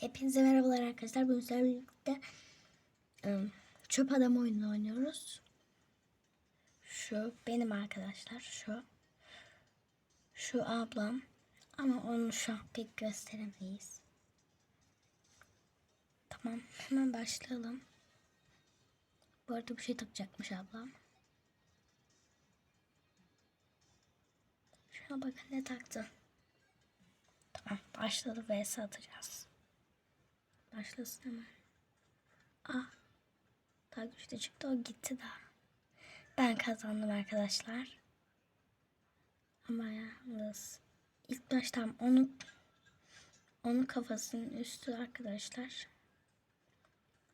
Hepinize merhabalar arkadaşlar. Bugün sizlerle birlikte ım, çöp adam oyununu oynuyoruz. Şu benim arkadaşlar. Şu. Şu ablam. Ama onu şu an pek gösteremeyiz. Tamam. Hemen başlayalım. Bu arada bir şey takacakmış ablam. Şuna bakın ne taktı. Tamam. Başladı vs atacağız. Başlasın hemen. Ah. Daha güçlü çıktı o gitti daha. Ben kazandım arkadaşlar. Ama yalnız ilk baştan onu onun kafasının üstü arkadaşlar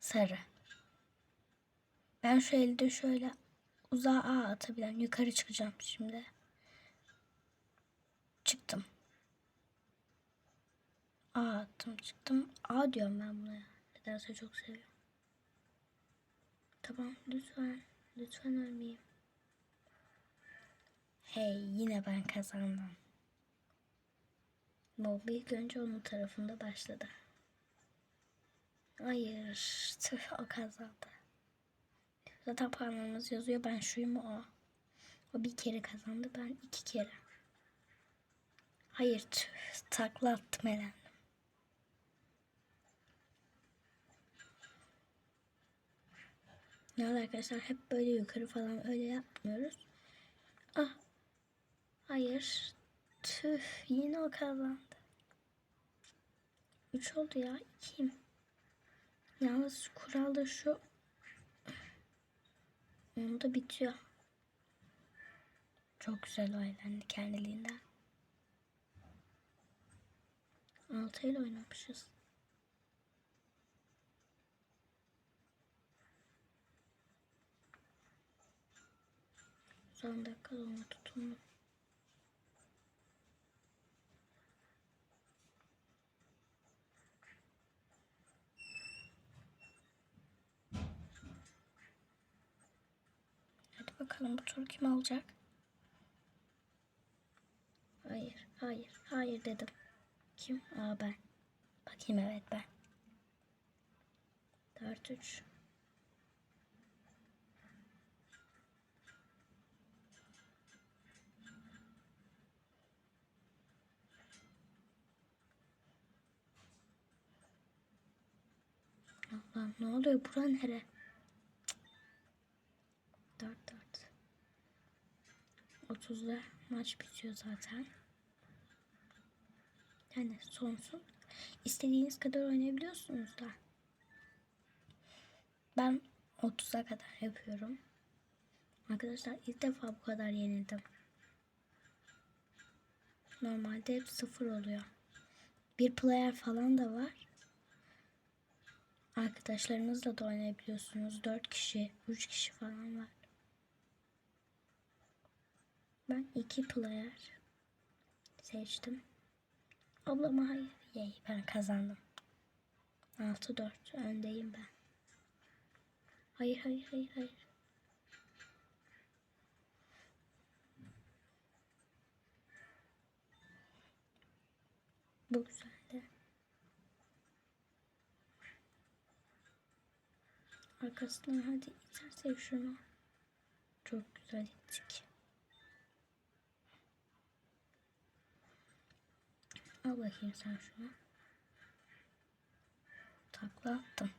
sarı. Ben şu elde şöyle uzağa atabilen yukarı çıkacağım şimdi. Çıktım. A attım çıktım. A diyorum ben buna. Nedense çok seviyorum. Tamam lütfen. Lütfen ölmeyeyim. Hey yine ben kazandım. Mob ilk önce onun tarafında başladı. Hayır. Tüh o kazandı. Zaten puanlarımız yazıyor. Ben şuyum o. O bir kere kazandı. Ben iki kere. Hayır tüh. Takla attım elendim. Yani arkadaşlar hep böyle yukarı falan öyle yapmıyoruz. Ah. Hayır. Tüh yine o kazandı. 3 oldu ya. 2'yim. Yalnız kuralda şu. Onda bitiyor. Çok güzel oynadı kendiliğinden. 6 ile oynamışız. Son dakika ona tutundum. Hadi bakalım bu tur kim alacak? Hayır, hayır, hayır dedim. Kim? Aa ben. Bakayım evet ben. 4-3. Allah'ım ne oluyor? Bura nere? 4-4. 30'da maç bitiyor zaten. Yani sonsuz. İstediğiniz kadar oynayabiliyorsunuz da. Ben 30'a kadar yapıyorum. Arkadaşlar ilk defa bu kadar yenildim. Normalde hep sıfır oluyor. Bir player falan da var. Arkadaşlarınızla da oynayabiliyorsunuz. 4 kişi, 3 kişi falan var. Ben iki player seçtim. Ablama hayır. Yay ben kazandım. 6-4 öndeyim ben. Hayır hayır hayır hayır. Bu güzeldi. Arkasından hadi itersek şunu. Çok güzel ittik. Al bakayım sen şunu. Takla attım.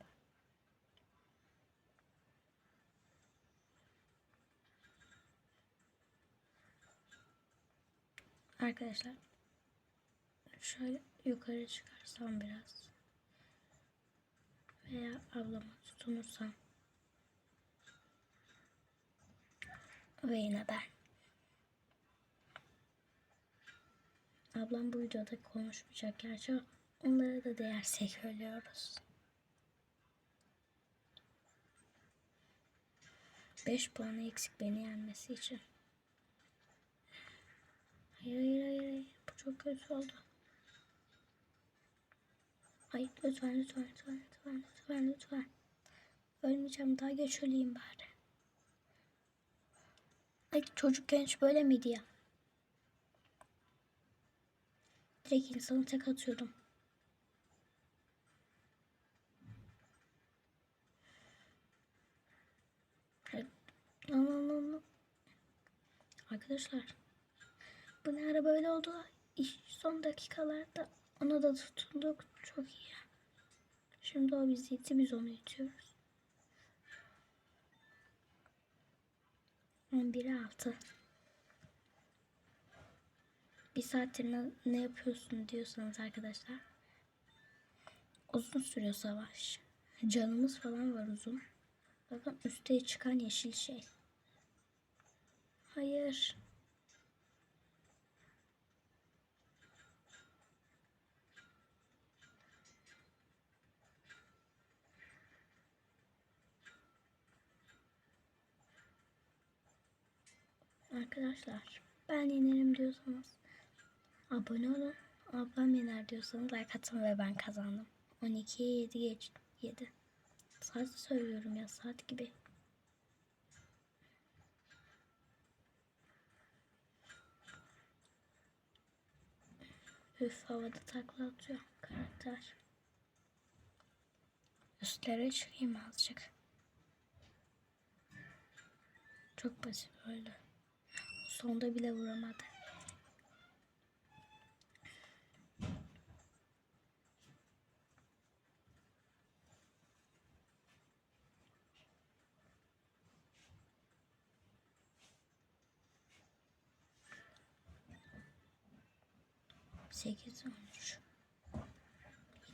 Arkadaşlar şöyle yukarı çıkarsam biraz veya ablama tutunursam ve yine ben. Ablam bu videoda konuşmayacak gerçi onlara da değersek söylüyoruz. 5 puanı eksik beni yenmesi için. Hayır hayır, hayır. bu çok kötü oldu. Hayır lütfen lütfen lütfen lütfen lütfen lütfen. Ölmeyeceğim daha geç öleyim bari. Ay çocuk genç böyle miydi ya? Direkt insanı tek atıyordum. Arkadaşlar bu ne ara böyle oldu? İş son dakikalarda ona da tutunduk. Çok iyi. Şimdi o bizi itti biz onu itiyoruz. 11'e 6. Bir saattir ne, ne yapıyorsun diyorsanız arkadaşlar. Uzun sürüyor savaş. Canımız falan var uzun. Bakın üste çıkan yeşil şey. Hayır. Arkadaşlar ben yenerim diyorsanız abone olun. Ablam yener diyorsanız like atın ve ben kazandım. 12'ye 7 geç 7. Saat söylüyorum ya saat gibi. Üf havada takla atıyor karakter. Üstlere çıkayım azıcık. Çok basit öldü. Sonda bile vuramadı. Sekiz olmuş.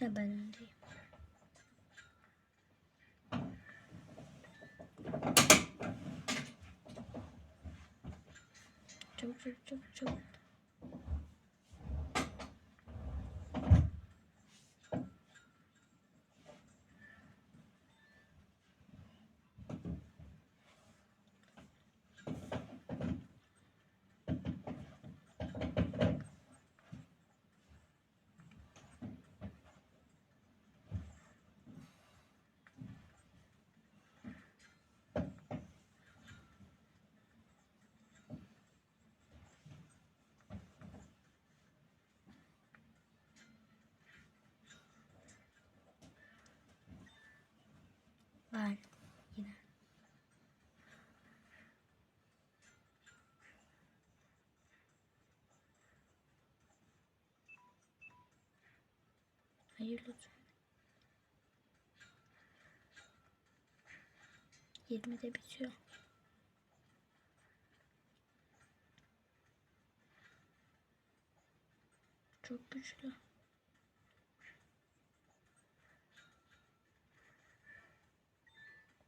Yine ben öndeyim. 就是就是。Hayır lütfen. 20'de bitiyor. Çok güçlü.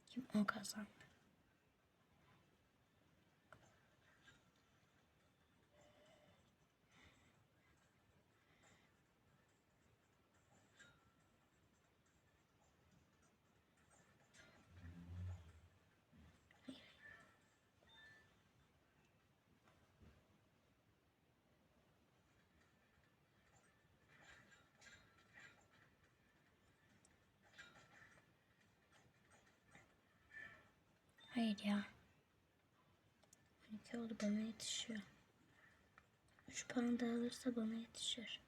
Kim o kazandı? Hayır ya. 12 oldu bana yetişiyor. 3 puan daha alırsa bana yetişir.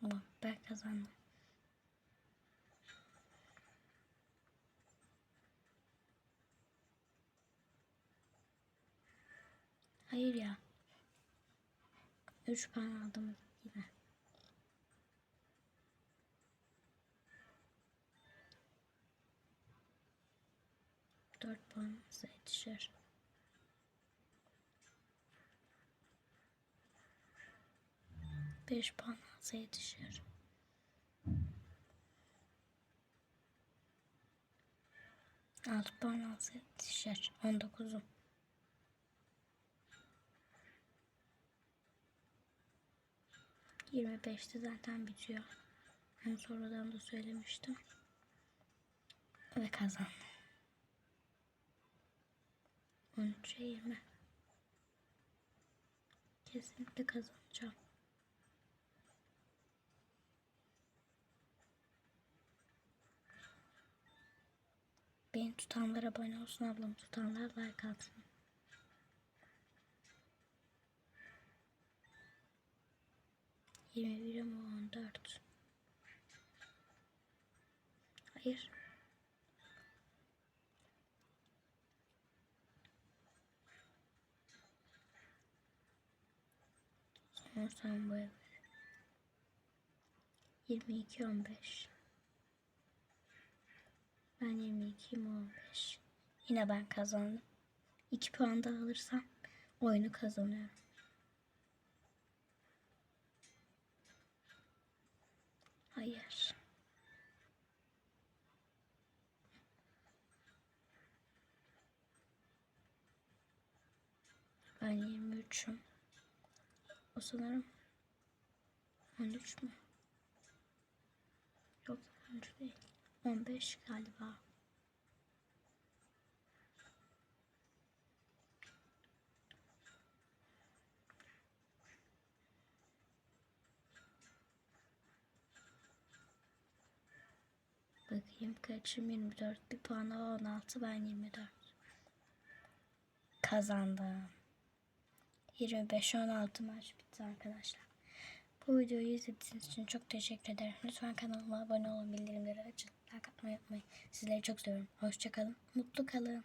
Tamam ben kazandım. Hayır ya. 3 puan aldım yine. Dört puan yetişir. Beş puan alsa yetişir. Altı puan alsa yetişir. On dokuzum. Yirmi beşte zaten bitiyor. Hem sonradan da söylemiştim. Ve kazandım. 13'e 20. Kesinlikle kazanacağım. Beni tutanlar abone olsun ablam tutanlar like atsın. Yirmi bir on dört. Hayır. Sorsam bu ev. 22 15. Ben 22 15. Yine ben kazandım. 2 puan da alırsam oyunu kazanıyorum. Hayır. Ben 23'üm. O sanırım 13 mü? Yok 13 değil. 15 galiba. Bakayım kaçım 24. Bir puanı 16 ben 24. Kazandım. 25-16 maç bitti arkadaşlar. Bu videoyu izlediğiniz için çok teşekkür ederim. Lütfen kanalıma abone olun, bildirimleri açın. Like atmayı unutmayın. Sizleri çok seviyorum. Hoşçakalın, mutlu kalın.